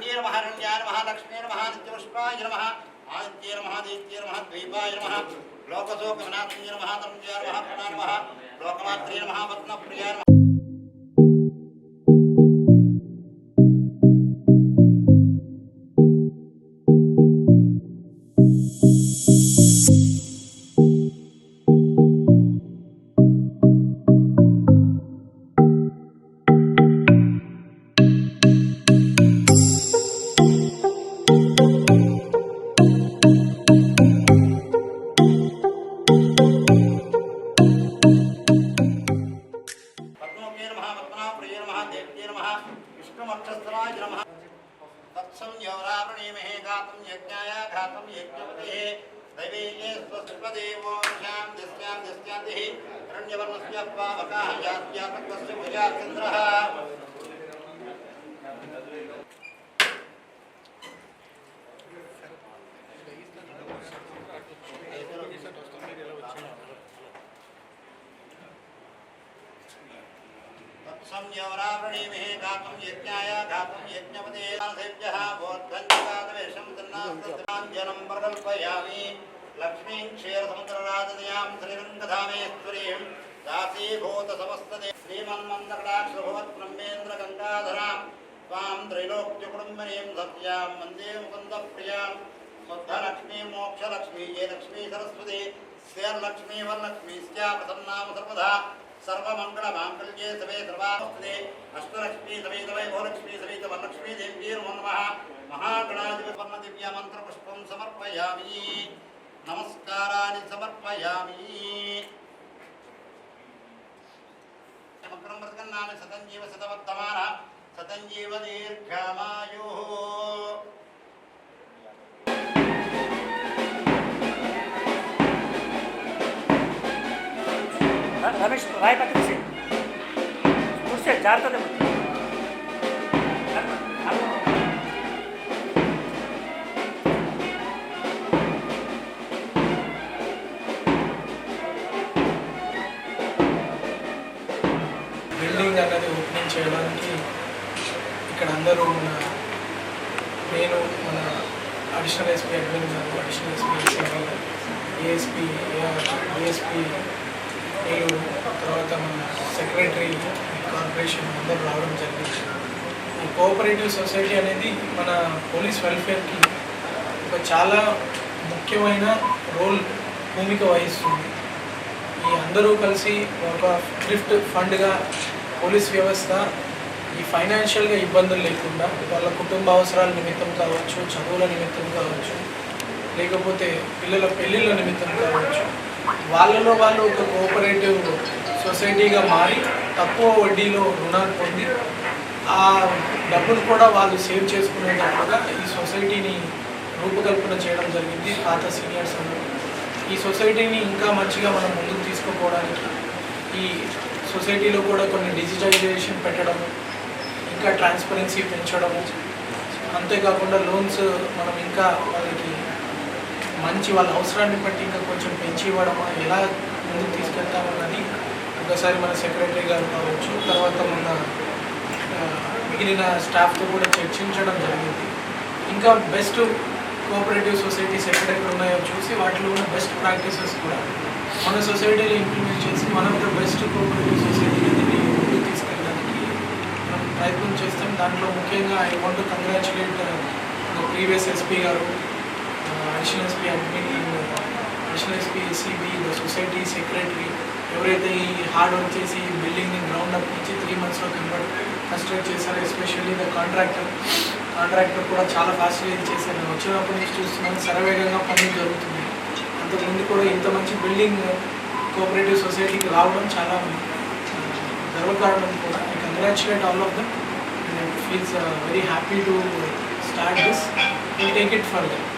ధన్యే నమ హరణ్యాయ నమ లక్ష్మీ నమ నిత్యపుష్పాయ నమ ఆదిత్య నమ దైత్య నమ ద్వైపాయ నమ वासुदेवाय नमः देव्ये नमः विष्णुमक्षस्त्राय नमः तत्संयवरावृणीमहे घातं यज्ञाय घातं यज्ञपतेः दैवेये स्वस्पदेवो निशां दिस्यां दिस्यान्तिः हिरण्यवर्णस्य पावकाः जात्या तत्त्वस्य भुजाचन्द्रः संयवरावणीमिः गातुं यज्ञाय गातुं यज्ञपते सेभ्यः बोद्धञ्चकादवेशं तन्नास्त्राञ्जनं प्रकल्पयामि लक्ष्मीं क्षीरसमुद्रराजदयां श्रीरङ्गधामेश्वरीं दासीभूतसमस्तदे श्रीमन्मन्दकटाक्षभवत्ब्रह्मेन्द्रगङ्गाधरां त्वां त्रैलोक्यकुटुम्बनीं सत्यां वन्दे मुकुन्दप्रियां शुद्धलक्ष्मी मोक्षलक्ष्मी जयलक्ष्मी सरस्वती श्रीर्लक्ष्मी वरलक्ष्मी स्या प्रसन्नाम सर्वदा సర్వమంగళ మాంగళ్యే సమే సర్వాస్తి అష్టలక్ష్మీ సమేతమై భోలక్ష్మీ సమేత వరలక్ష్మీ దేవ్యేర్మ నమ మహాగణాధిపర్ణ దివ్య మంత్రపుష్పం సమర్పయామి. నమస్కారాన్ని సమర్పయామి. సతంజీవ సతవర్తమాన సతంజీవ దీర్ఘమాయో. రమేష్ రాయపత్రి పక్కన చూస్తే జాగ్రత్త బిల్డింగ్ అనేది ఓపెనింగ్ చేయడానికి ఇక్కడ అందరూ మన నేను మన అడిషనల్ ఎస్పీ అడ్మిన్ గారు additional SP ASP ASP AU తర్వాత మన సెక్రటరీ కార్పొరేషన్ అందరూ రావడం జరిగింది. ఈ కోఆపరేటివ్ సొసైటీ అనేది మన పోలీస్ వెల్ఫేర్కి ఒక చాలా ముఖ్యమైన రోల్ భూమిక వహిస్తుంది. ఈ అందరూ కలిసి ఒక థ్రిఫ్ట్ ఫండ్గా పోలీస్ వ్యవస్థ ఈ ఫైనాన్షియల్గా ఇబ్బందులు లేకుండా వాళ్ళ కుటుంబ అవసరాల నిమిత్తం కావచ్చు చదువుల నిమిత్తం కావచ్చు లేకపోతే పిల్లల పెళ్ళిళ్ళ నిమిత్తం కావచ్చు వాళ్ళలో వాళ్ళు ఒక కోఆపరేటివ్ సొసైటీగా మారి తక్కువ వడ్డీలో రుణాలు పొంది ఆ డబ్బును కూడా వాళ్ళు సేవ్ చేసుకునే చేసుకునేటట్టుగా ఈ సొసైటీని రూపకల్పన చేయడం జరిగింది పాత సీనియర్స్ అందరూ. ఈ సొసైటీని ఇంకా మంచిగా మనం ముందుకు తీసుకుపోవడానికి ఈ సొసైటీలో కూడా కొన్ని డిజిటలైజేషన్ పెట్టడము ఇంకా ట్రాన్స్పరెన్సీ పెంచడము అంతేకాకుండా లోన్స్ మనం ఇంకా మంచి వాళ్ళ అవసరాన్ని బట్టి ఇంకా కొంచెం పెంచి ఇవ్వడమా ఎలా ముందుకు తీసుకెళ్తామన్నది ఒకసారి మన సెక్రటరీ గారు కావచ్చు తర్వాత మన మిగిలిన స్టాఫ్తో కూడా చర్చించడం జరిగింది. ఇంకా బెస్ట్ కోఆపరేటివ్ సొసైటీస్ ఎక్కడెక్కడ ఉన్నాయో చూసి వాటిలో ఉన్న బెస్ట్ ప్రాక్టీసెస్ కూడా మన సొసైటీలో ఇంప్లిమెంట్ చేసి మనం బెస్ట్ కోఆపరేటివ్ సొసైటీని ముందుకు తీసుకెళ్ళడానికి మనం ప్రయత్నం చేస్తాం. దాంట్లో ముఖ్యంగా I want congratulate previous SP గారు additional SP admin additional SP SCB the society secretary ఎవరైతే ఈ హార్డ్ వర్క్ చేసి ఈ బిల్డింగ్ని గ్రౌండ్ అప్ నుంచి త్రీ మంత్స్లో కన్వర్ట్ కన్స్ట్రక్ట్ చేశారో ఎస్పెషల్లీ ద కాంట్రాక్టర్ కాంట్రాక్టర్ కూడా చాలా ఫాస్ట్గా ఇది చేశారు. నేను వచ్చినప్పటి నుంచి చూస్తున్నాను శరవేగంగా పనులు జరుగుతుంది. అంతకుముందు కూడా ఇంత మంచి బిల్డింగ్ కోఆపరేటివ్ సొసైటీకి రావడం చాలా గర్వకారణం కూడా. I congratulate all of them and feels very happy to start this will take it further thank